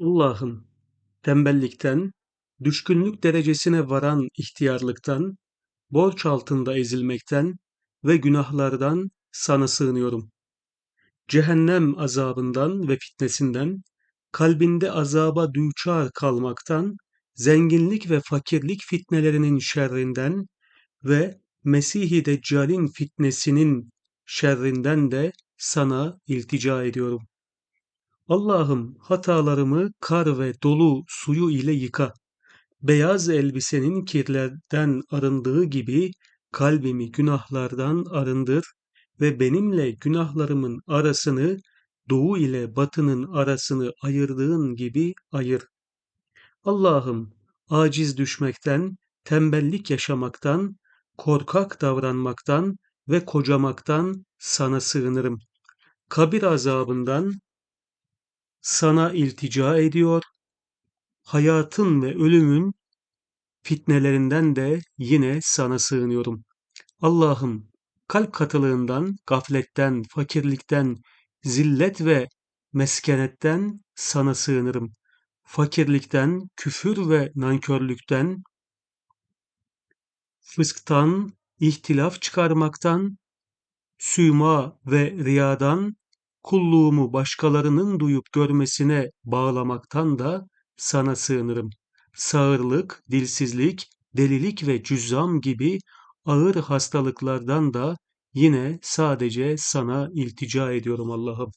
Allah'ım, tembellikten, düşkünlük derecesine varan ihtiyarlıktan, borç altında ezilmekten ve günahlardan sana sığınıyorum. Cehennem azabından ve fitnesinden, kalbinde azaba düçar kalmaktan, zenginlik ve fakirlik fitnelerinin şerrinden ve Mesih-i Deccal'in fitnesinin şerrinden de sana iltica ediyorum. Allah'ım hatalarımı kar ve dolu suyu ile yıka. Beyaz elbisenin kirlerden arındığı gibi kalbimi günahlardan arındır ve benimle günahlarımın arasını doğu ile batının arasını ayırdığın gibi ayır. Allah'ım aciz düşmekten, tembellik yaşamaktan, korkak davranmaktan ve kocamaktan sana sığınırım. Kabir azabından sana iltica ediyor. Hayatın ve ölümün fitnelerinden de yine sana sığınıyorum. Allah'ım kalp katılığından, gafletten, fakirlikten, zillet ve meskenetten sana sığınırım. Fakirlikten, küfür ve nankörlükten, fısktan, ihtilaf çıkarmaktan, süma ve riyadan, kulluğumu başkalarının duyup görmesine bağlamaktan da sana sığınırım. Sağırlık, dilsizlik, delilik ve cüzzam gibi ağır hastalıklardan da yine sadece sana iltica ediyorum Allah'ım.